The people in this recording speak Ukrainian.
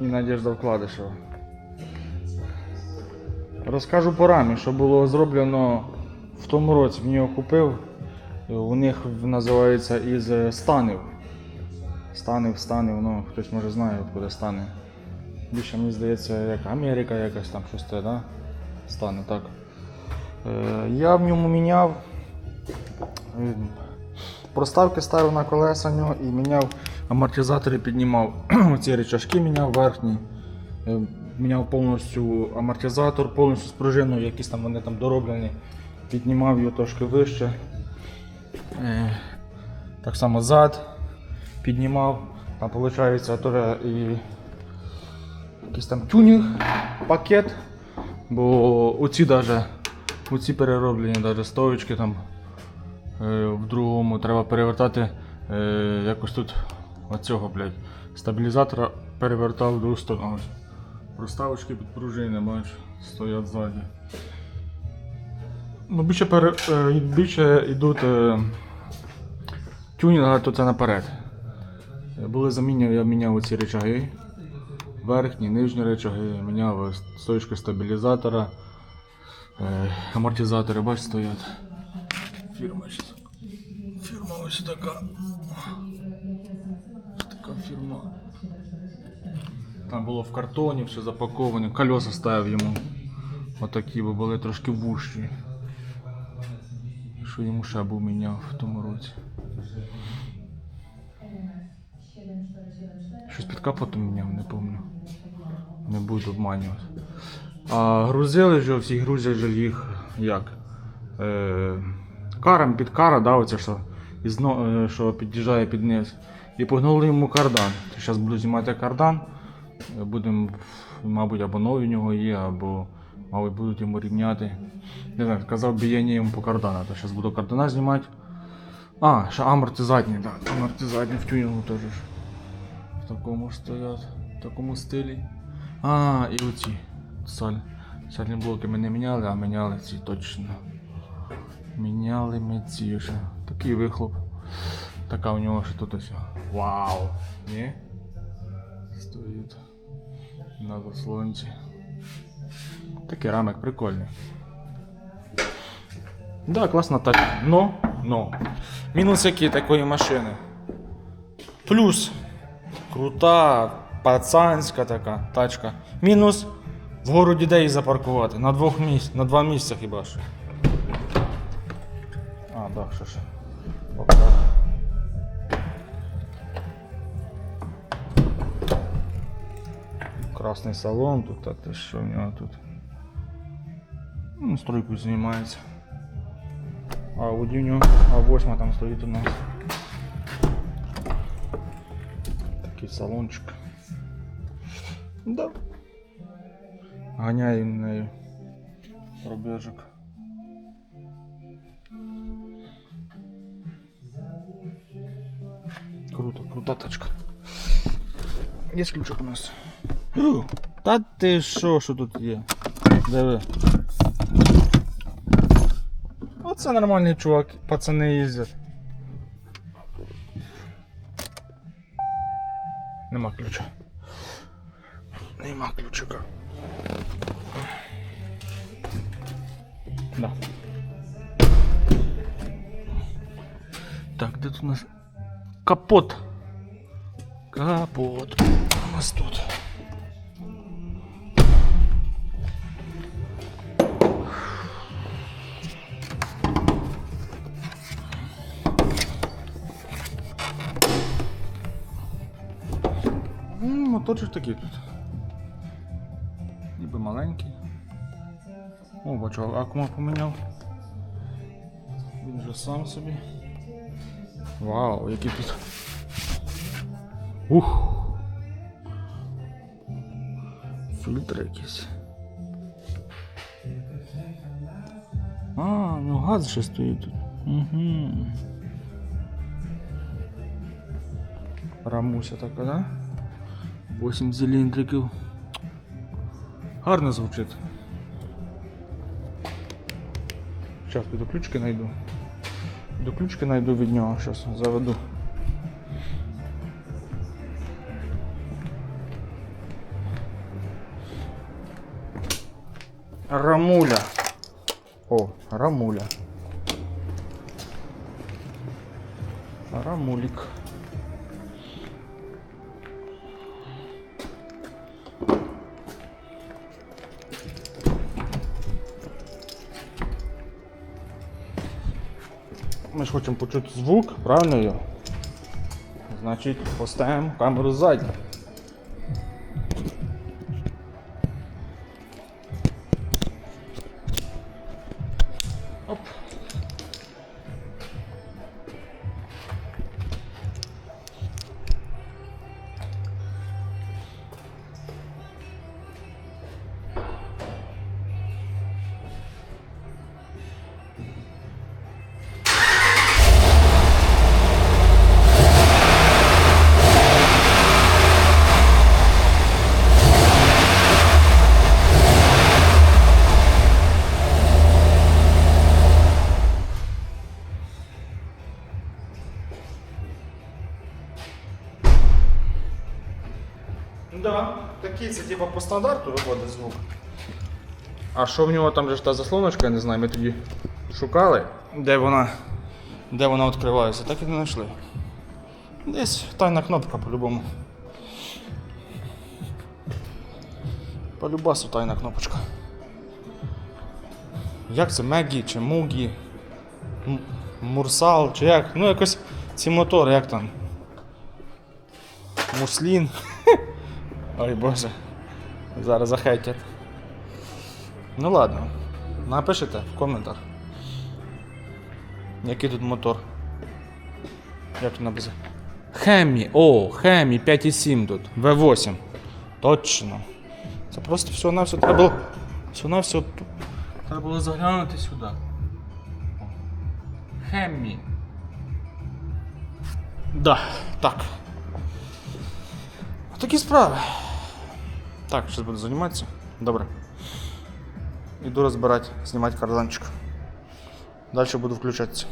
і Надежда Вкладишева. Розкажу по рамі, що було зроблено в тому році. В нього купив. У них називається із е, станів. Станів, станів, ну хтось може знає, откуда стани. Більше мені здається, як Америка якась там щось те, да? Стани, так. Е, я в ньому міняв. Проставки ставив на колеса нього і міняв амортизатори, піднімав ці речашки, міняв верхні. Е, Міняв повністю амортизатор, повністю з пружиною, якісь там вони там дороблені. Піднімав його трошки вище. Е, Так само зад піднімав. Там виходить і якийсь там тюнінг, пакет. Бо оці даже, оці перероблені даже стоечки там е, в другому треба перевертати якось тут оцього, блядь, стабілізатора перевертав сторону. Ось. Проставочки під пружини, бач, стоять ззаді. Ну, більше, пере, е, більше йдуть е, тюнінга, то це наперед. Були замінені, я міняв оці речаги. Верхні, нижні речаги, міняв стоїчку стабілізатора. Е, амортизатори, бач, стоять. Фірма ось така. Фірма. Там було в картоні все запаковане, колеса ставив йому. Отакі, бо були трошки вущі. Що йому ще був міняв в тому році. Щось під капотом міняв, не пам'ятаю. Не буду обманювати. А грузили ж, всі грузять же їх як? Е, каром під кара, да, оце що, із, е, що під'їжджає під низ. І погнули йому кардан. Зараз буду знімати кардан. Е, Будемо, мабуть, або нові в нього є, або, мабуть, будуть йому рівняти. Не знаю, казав біяння йому по кардану, то зараз буду кардана знімати. А, ще амортизатні, так. Да. Амортизатні в тюнінгу теж. В такому ж стоять, в такому стилі. А, і оці. Саль. Сальні блоки ми не міняли, а міняли ці точно. Міняли ми ці вже. Такий вихлоп. Така у нього ще тут ось. Вау! Ні? Стоїть на заслонці. Такий рамок прикольний. Да, класно так. Но, но. Мінус який такої машини. Плюс. Крута, пацанська така тачка. Мінус в городі де її запаркувати. На двох місць, на два місця хіба що. А, да, що ж. Опа. Красний салон тут, так ти що в нього тут. Ну, стройку знімається. А Audi у нього А8 там стоїть у нас. Такий салончик. Да. Ганяю нею пробіжок. Круто, крута тачка. Є ключик у нас. Та ти що, що тут є? Диви. Оце нормальний чувак, пацани їздять. Нема ключа. Нема ключика. Да. Так, де тут у нас капот? Капот. У нас тут. М, Моторчик такий тут. Ніби маленький. О, бачу, акума поміняв. Він же сам собі. Вау, який тут. Ух. Фільтр якийсь. А, ну газ ще стоїть тут. Угу. Рамуся така, да? 8 циліндриків. Гарно звучить. Зараз до ключки знайду. До ключки знайду від нього, зараз заведу. Рамуля. О, рамуля. Рамулик. Ми ж хочемо почути звук, правильно? Значить, поставимо камеру ззаді. Оп. Да, такий це типа по стандарту виходить звук. А що в нього там же ж та заслоночка, я не знаю, ми тоді шукали, де вона, де вона відкривається, так і не знайшли. Десь тайна кнопка по-любому. По любасу тайна кнопочка. Як це Мегі чи Мугі? М- Мурсал, чи як? Ну якось ці мотори, як там? Муслін. Ой боже. Зараз захейтять. Ну ладно. Напишите в коментах. Який тут мотор? Як тут написано? Хемі. О, Хемі 5,7 тут. V8. Точно. Це просто все на все треба було. Все на все. Треба було заглянути сюди. Хемі. Да, так. Такі справи. Так, зараз буду займатися. Добре. Іду розбирати, знімати карданчик. Далі буду включатися.